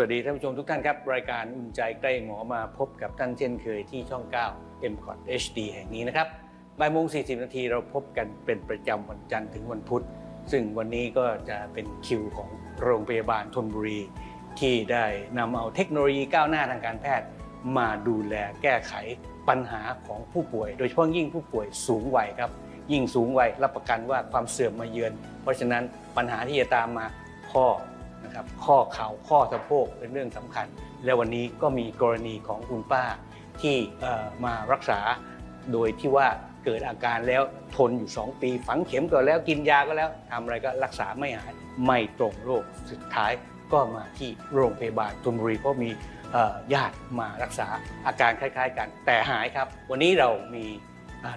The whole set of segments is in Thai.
วัสดีท่านผู้ชมทุกท่านครับ รายการอุ่นใจใกล้หมอมาพบกับท่านเช่นเคยที่ช่อง 9 m c o t HD แห่งนี้นะครับบ่ายโมง40 นาทีเราพบกันเป็นประจำวันจันทร์ถึงวันพุธ ซึ่งวันนี้ก็จะเป็นคิวของโรงพยาบาลธนบุรี ที่ได้นำเอาเทคโนโลยีก้าวหน้าทางการแพทย์ มาดูแลแก้ไขปัญหาของผู้ป่วย โดยเฉพาะยิ่งผู้ป่วยสูงวัยครับ ยิ่งสูงวัยรับประกันว่าความเสื่อมมาเยือน เพราะฉะนั้นปัญหาที่จะตามมาข้อ นะครับข้อเข่าข้อสะโพกเป็นเรื่องสำคัญ และวันนี้ก็มีกรณีของคุณป้าที่มารักษาโดยที่ว่าเกิดอาการแล้วทนอยู่ 2 ปี ฝังเข็มก็แล้วกินยาก็แล้วทำอะไรก็รักษาไม่หายไม่ตรงโรคสุดท้ายก็มาที่โรงพยาบาลธนบุรีเพราะมีญาติมารักษาอาการคล้าย ๆ กัน แต่หายครับ วันนี้เรามี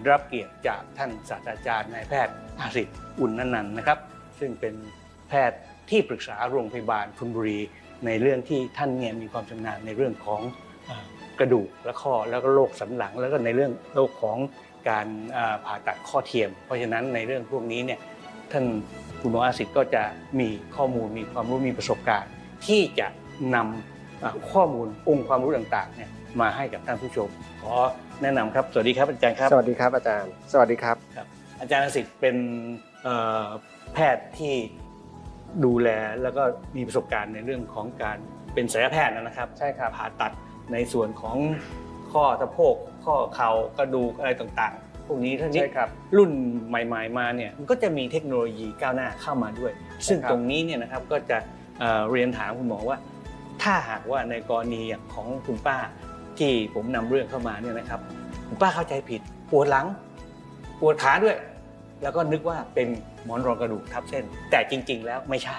รับเกียรติจากท่านศาสตราจารย์นายแพทย์อาสิทธิ์อุ่นนันท์นะครับ ซึ่งเป็นแพทย์ ที่ปรึกษาโรงพยาบาลธนบุรี ในเรื่องที่ท่านเนี่ยมีความชำนาญในเรื่องของเอ่อกระดูกและข้อแล้วก็โรคสันหลัง แล้วก็ในเรื่องโรคของการอ่าผ่าตัดข้อเทียม เพราะฉะนั้นในเรื่องพวกนี้เนี่ยท่านคุณหมออาสิทธิ์ก็จะมีข้อมูลมีความรู้มีประสบการณ์ ที่จะนำอ่าข้อมูลองค์ความรู้ต่างๆเนี่ยมาให้กับท่านผู้ชม ขอแนะนำครับ สวัสดีครับอาจารย์ครับ สวัสดีครับอาจารย์ สวัสดีครับครับอาจารย์อาสิทธิ์เป็นเอ่อแพทย์ที่ ดูแลแล้วก็มีประสบการณ์ในเรื่องของการเป็นศัลยแพทย์นะครับใช่ครับผ่าตัดในส่วนของข้อสะโพกข้อเข่ากระดูกอะไรต่างๆ พวกนี้ท่านี้ใช่ครับรุ่นใหม่ ๆ มาเนี่ยมันก็จะมีเทคโนโลยีก้าวหน้าเข้ามาด้วย ซึ่งครับตรงนี้เนี่ยนะครับก็จะเอ่อเรียนถามคุณหมอว่า ถ้าหากว่าในกรณีอย่างของคุณป้าที่ผมนำเรื่องเข้ามาเนี่ยนะครับคุณป้าเข้าใจผิดปวดหลังปวดขาด้วย แล้วก็นึกว่าเป็นหมอนรองกระดูกทับเส้น แต่จริง ๆ แล้วไม่ใช่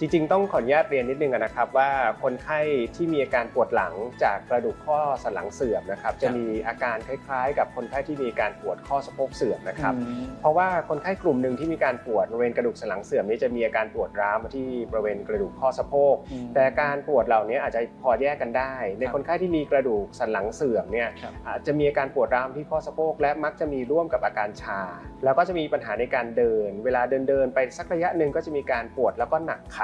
จริงๆ ต้องขออนุญาตเรียนนิดนึงนะครับว่าคนไข้ที่มีอาการปวดหลังจากกระดูกข้อสันหลังเสื่อมนะครับจะมีอาการคล้ายๆ กับคนไข้ที่มีการปวดข้อสะโพกเสื่อมนะครับเพราะว่าคนไข้กลุ่มหนึ่งที่มีการปวดบริเวณกระดูกสันหลังเสื่อมนี้จะมีอาการปวดร้าวมาที่บริเวณกระดูกข้อสะโพกอืมแต่การปวดเหล่านี้อาจจะพอแยกกันได้ ในครับคนไข้ที่มีกระดูกสันหลังเสื่อมเนี่ยครับอาจจะมีอาการปวดร้าวที่ข้อสะโพกและมักจะมีร่วมกับอาการชา แล้วก็จะมีปัญหาในการเดิน เวลาเดินเดินๆไปสักระยะหนึ่งก็จะมีการปวดแล้วก็หนักขา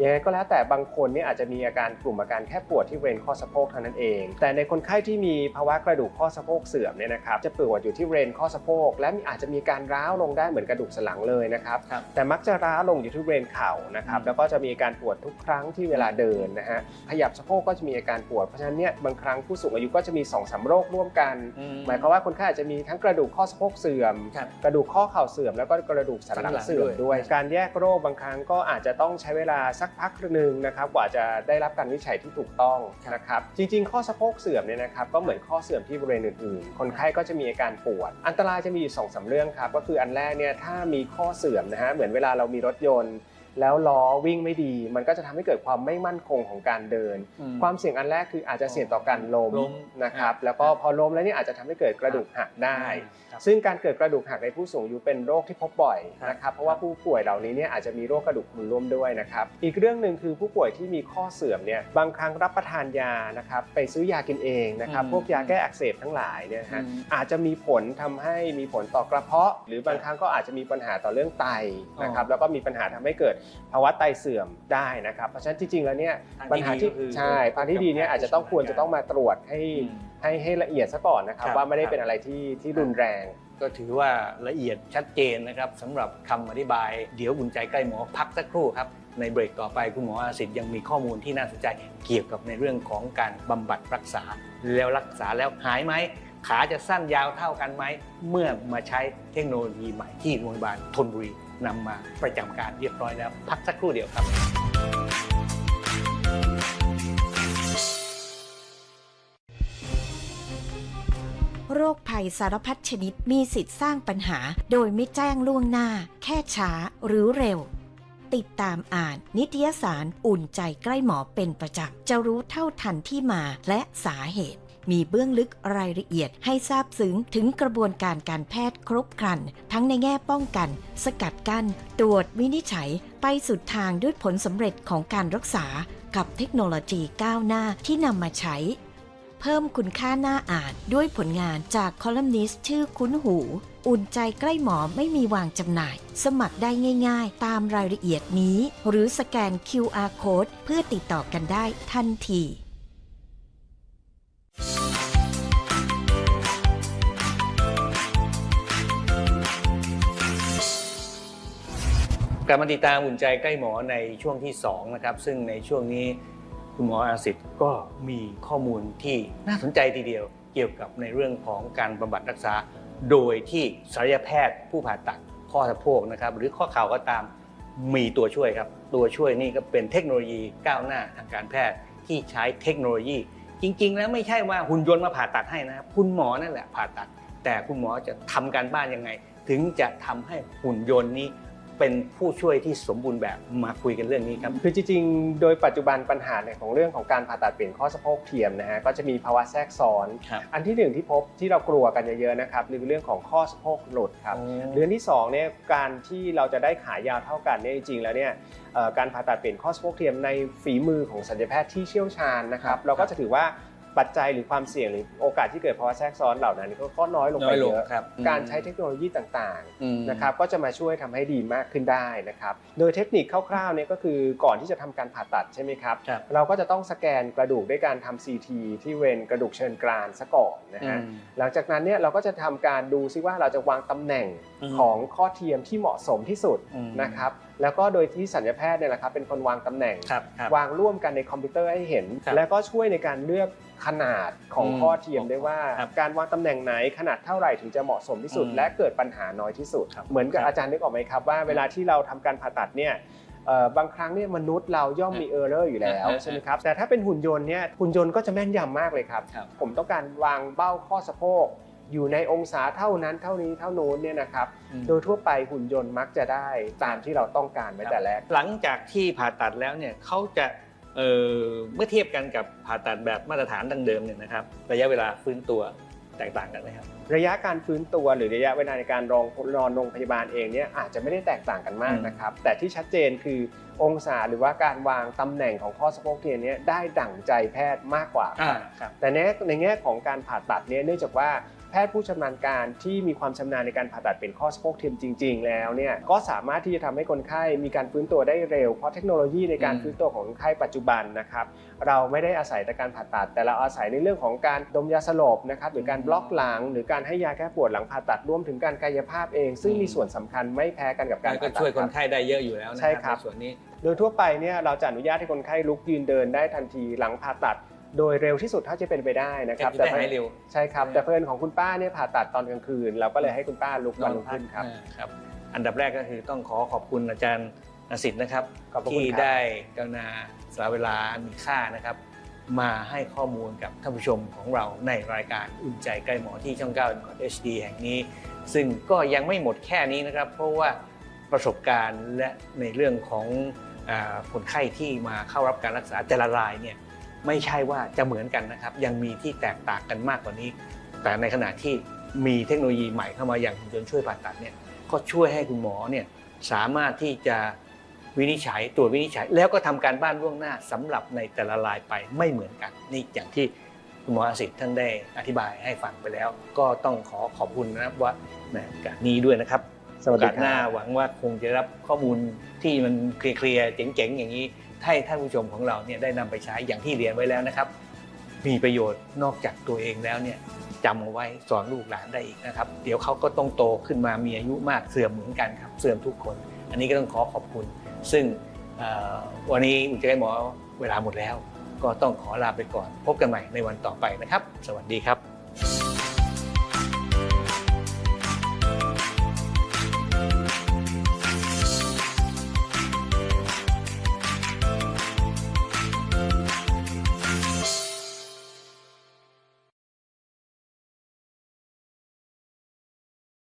ยังไงก็แล้วแต่บางคนเนี่ยอาจจะมีอาการกลุ่มอาการแค่ปวดที่บริเวณข้อสะโพกเท่านั้นเอง แต่ในคนไข้ที่มีภาวะกระดูกข้อสะโพกเสื่อมเนี่ยนะครับจะปวดอยู่ที่บริเวณข้อสะโพกและมีอาจจะมีการร้าวลงได้เหมือนกระดูกสันหลังเลยนะครับครับแต่มักจะร้าวลงอยู่ที่บริเวณเข่านะครับอืมแล้วก็จะมีอาการปวดทุกครั้งที่เวลาเดินนะฮะขยับสะโพกก็จะมีอาการปวดเพราะฉะนั้นเนี่ยบางครั้งผู้สูงอายุก็จะมี2อสามโรคร่วมกัน หมายความว่าคนไข้อาจจะมีทั้งกระดูกข้อสะโพกเสื่อมครับกระดูกข้อเข่าเสื่อมแล้วก็กระดูกสันหลังเสื่อมสันหลังด้ด้ววยยการแยกโรคบางครั้งก็อาจจะต้องใช้เวลาสักพักหนึ่งนะครับกว่าจะได้รับการวิจัยที่ถูกต้องนะครับจริง ๆ ข้อสะโพกเสื่อมเนี่ยนะครับก็เหมือนข้อเสื่อมที่บริเวณอื่นๆ คนไข้ก็จะมีอาการปวด อันตรายจะมีอยู่สองสามเรื่องครับก็คืออันแรกเนี่ยถ้ามีข้อเสื่อมนะฮะเหมือนเวลาเรามีรถยนต์ แล้วล้อวิ่งไม่ดี มันก็จะทำให้เกิดความไม่มั่นคงของการเดิน ความเสี่ยงอันแรกคืออาจจะเสี่ยงต่อการล้มล้มนะครับครับแล้วก็พอล้มแล้วเนี่ยอาจจะทำให้เกิดกระดูกหักได้ครับซึ่งการเกิดกระดูกหักในผู้สูงอายุเป็นโรคที่พบบ่อยครับนะครับเพราะว่าผู้ป่วยเหล่านี้เนี่ยอาจจะมีโรคกระดูกพรุนร่วมด้วยนะครับอีกเรื่องหนึ่งคือผู้ป่วยที่มีข้อเสื่อมเนี่ยบางครั้งรับประทานยานะครับไปซื้อยากินเองนะครับอืมพวกยาแก้อักเสบทั้งหลายเนี่ยฮะอืมอาจจะมีผลทำให้มีผลต่อกระเพาะ หรือบางครั้งก็อาจจะมีปัญหาต่อเรื่องไตนะครับอ๋อแล้วก็มีปัญหาทำให้เกิดภาวะไตเสื่อมได้นะครับ เพราะฉะนั้นที่จริงแล้วเนี่ยทางปัญที่หาดีที่ก็คือใช่ทางที่ดีเนี่ยอาจจะต้องควรจะต้องมาตรวจให้อืมให้ให้ละเอียดซะก่อนนะครับครับว่าไม่ได้ครับเป็นอะไรที่ที่รุนแรง ก็ถือว่าละเอียดชัดเจนนะครับสำหรับคำอธิบายเดี๋ยวอุ่นใจใกล้หมอพักสักครู่ครับในเบรกต่อไปคุณหมออาสิทธิ์ยังมีข้อมูลที่น่าสนใจเกี่ยวกับในเรื่องของการบำบัดรักษา แล้วรักษาแล้วหายไหมขาจะสั้นยาวเท่ากันไหม เมื่อมาใช้เทคโนโลยีใหม่ที่โรงพยาบาลธนบุรี นำมาประจำการเรียบร้อยแล้ว พักสักครู่เดียวครับ โรคภัยสารพัดชนิดมีสิทธิ์สร้างปัญหา โดยไม่แจ้งล่วงหน้า แค่ช้าหรือเร็ว ติดตามอ่านนิตยสารอุ่นใจใกล้หมอเป็นประจำจะรู้เท่าทันที่มาและสาเหตุ มีเบื้องลึกรายละเอียดให้ทราบซึ้งถึงกระบวนการการแพทย์ครบครัน ทั้งในแง่ป้องกัน สกัดกั้น ตรวจวินิจฉัย ไปสุดทางด้วยผลสำเร็จของการรักษา กับเทคโนโลยีก้าวหน้าที่นำมาใช้ เพิ่มคุณค่าหน้าอ่านด้วยผลงานจากคอลัมนิสต์ชื่อคุ้นหูอุ่นใจใกล้หมอไม่มีวางจำหน่าย สมัครได้ง่ายๆ ตามรายละเอียดนี้ หรือสแกน QR Code เพื่อติดต่อกันได้ทันที ลับมาติดตามอุ่นใจใกล้หมอในช่วงที่2นะครับซึ่งในช่วงนี้คุณหมออาสิทธิ์ก็มีข้อมูลที่น่าสนใจทีเดียว เกี่ยวกับในเรื่องของการบำบัดรักษา โดยที่ศัลยแพทย์ผู้ผ่าตัดข้อสะโพกนะครับหรือข้อเข่าก็ตามมีตัวช่วยครับ ตัวช่วยนี่ก็เป็นเทคโนโลยีก้าวหน้าทางการแพทย์ที่ใช้เทคโนโลยี จริง ๆ แล้วไม่ใช่ว่าหุ่นยนต์มาผ่าตัดให้นะครับคุณหมอนั่นแหละผ่าตัด แต่คุณหมอจะทำการบ้านยังไง ถึงจะทำให้หุ่นยนต์นี้ เป็นผู้ช่วยที่สมบูรณ์แบบมาคุยกันเรื่องนี้ครับคือจริงๆ โดยปัจจุบันปัญหาในของเรื่องของการผ่าตัดเปลี่ยนข้อสะโพกเทียมนะฮะก็จะมีภาวะแทรกซ้อนครับอันที่หนึ่งที่พบที่เรากลัวกันเยอะๆนะครับคือเรื่องของข้อสะโพกหลุดครับเรื่องที่สองเนี่ยการที่เราจะได้ขายาวเท่ากันเนี่ยจริงๆแล้วเนี่ยเอ่อการผ่าตัดเปลี่ยนข้อสะโพกเทียมในฝีมือของศัลยแพทย์ที่เชี่ยวชาญนะครับครับเราก็จะถือว่า ปัจจัยหรือความเสี่ยงหรือโอกาสที่เกิดภาวะแทรกซ้อนเหล่านั้นก็ก็น้อยลงน้ไปอยลเยงอะครับการใช้เทคโนโลยีต่างๆอืมนะครับก็จะมาช่วยทำให้ดีมากขึ้นได้นะครับโดยเทคนิคคร่าวๆเนี่ยก็คือก่อนที่จะทำการผ่าตัดใช่ไหมครับครับเราก็จะต้องสแกนกระดูกด้วยการทำ CT ที่เวนกระดูกเชิงกรานซะก่อนนะอืฮะมหลังจากนั้นเนี่ยเราก็จะทำการดูซิว่าเราจะวางตำแหน่งอืมของข้อเทียมที่เหมาะสมที่สุดอืมนะครับแล้วก็โดยที่สัญญแพทย์เนี่ยแหละครับเป็นคนวางตำแหน่ง ครับครับ วางร่วมกันในคอมพิวเตอร์ให้เห็น ครับแล้วก็ช่วยในการเลือกขนาดของอืมข้อเทียมได้ว่า ครับการวางตำแหน่งไหนขนาดเท่าไหร่ถึงจะเหมาะสมที่สุด อืมและเกิดปัญหาน้อยที่สุด ครับเหมือนกับครับอาจารย์นึกออกไหมครับว่าเวลาที่เราทำการผ่าตัดเนี่ยเอ่อบางครั้งเนี่ยมนุษย์เราย่อมมีเออร์เลอร์อยู่แล้วอ่าใช่ไหมครับแต่ถ้าเป็นหุ่นยนต์เนี่ยหุ่นยนต์ก็จะแม่นยำมากเลยครับ ครับ ผมต้องการวางเบ้าข้อสะโพก อยู่ในองศาเท่านั้นเท่านี้เท่านู้นเนี่ยนะครับอืมโดยทั่วไปหุ่นยนต์มักจะได้ตามที่เราต้องการไว้แต่แรก หลังจากที่ผ่าตัดแล้วเนี่ยเขาจะเอ่อเมื่อเทียบกันกับผ่าตัดแบบมาตรฐานดั้งเดิมเนี่ยนะครับระยะเวลาฟื้นตัวแตกต่างกันไหมครับระยะการฟื้นตัวหรือระยะเวลาในการรองนอนโรงพยาบาลเองเนี่ยอาจจะไม่ได้แตกต่างกันมากอืมนะครับ แต่ที่ชัดเจนคือองศาหรือว่าการวางตำแหน่งของข้อสะโพกเทียมเนี่ยได้ดั่งใจแพทย์มากกว่าอ่าครับแต่ในในแง่ของการผ่าตัดเนี่ยเนื่องจากว่า แพทย์ผู้ชำนาญการที่มีความชำนาญในการผ่าตัดเป็นข้อสะโพกเทียมจริง ๆ แล้วเนี่ยก็สามารถที่จะทำให้คนไข้มีการฟื้นตัวได้เร็ว เพราะเทคโนโลยีในการอืมฟื้นตัวของคนไข้ปัจจุบันนะครับเราไม่ได้อาศัยแต่การผ่าตัด แต่เราอาศัยในเรื่องของการดมยาสลบนะครับหรือการบล็อกหลัง หรือการให้ยาแก้ปวดหลังผ่าตัดรวมถึงการกายภาพเอง ซึ่งมีส่วนสำคัญไม่แพ้กันกับการก็ผ่าตัดช่วยคนรับไข้ได้เยอะอยู่แล้วนะใช่ครับในส่วนนี้ โดยทั่วไปเนี่ยเราจะอนุญาตให้คนไข้ลุกยืนเดินได้ทันทีหลังผ่าตัด โดยเร็วที่สุดเท่าที่เป็นไปได้นะครับจะได้หายเร็วใช่ครับใช่แต่เพื่อนของคุณป้าเนี่ยผ่าตัดตอนกลางคืน เราก็เลยให้คุณป้าลุกวันรุ่งขึ้นครับอ่าครับ อันดับแรกก็คือต้องขอขอบคุณอาจารย์อสิทธิ์นะครับขอบพระคุณที่ครับได้กรุณาสละเวลาอันมีค่านะครับ มาให้ข้อมูลกับท่านผู้ชมของเราในรายการอุ่นใจใกล้หมอที่ช่อง9 m c o t HD แห่งนี้ ซึ่งก็ยังไม่หมดแค่นี้นะครับ เพราะว่าประสบการณ์และในเรื่องของอาคนไข้ที่มาเข้ารับการรักษาแต่ละรายเนี่ย ไม่ใช่ว่าจะเหมือนกันนะครับ ยังมีที่แตกต่างกันมากกว่านี้ แต่ในขณะที่มีเทคโนโลยีใหม่เข้ามาอย่างหุ่นยนต์ช่วยผ่าตัดเนี่ยก็ช่วยให้คุณหมอเนี่ยสามารถที่จะวินิจฉัยตรวจวินิจฉัย แล้วก็ทำการบ้านล่วงหน้าสำหรับในแต่ละรายไปไม่เหมือนกันนี่อย่างที่คุณหมออาสิทธิ์ท่านได้อธิบายให้ฟังไปแล้ว ก็ต้องขอขอบคุณนะครับว่าในโอกาสนี้ด้วยนะครับสวัสดีโอกาสหน้าครับหวังว่าคงจะรับข้อมูลที่มันเคลียร์ๆเจ๋งๆอย่างนี้ ให้ท่านผู้ชมของเราเนี่ยได้นำไปใช้อย่างที่เรียนไว้แล้วนะครับ มีประโยชน์นอกจากตัวเองแล้วเนี่ยจำเอาไว้สอนลูกหลานได้อีกนะครับ เดี๋ยวเขาก็ต้องโตขึ้นมามีอายุมากเสื่อมเหมือนกันครับเสื่อมทุกคน อันนี้ก็ต้องขอขอบคุณ ซึ่งวันนี้อุจจาระหมอเวลาหมดแล้ว ก็ต้องขอลาไปก่อน พบกันใหม่ในวันต่อไปนะครับ สวัสดีครับ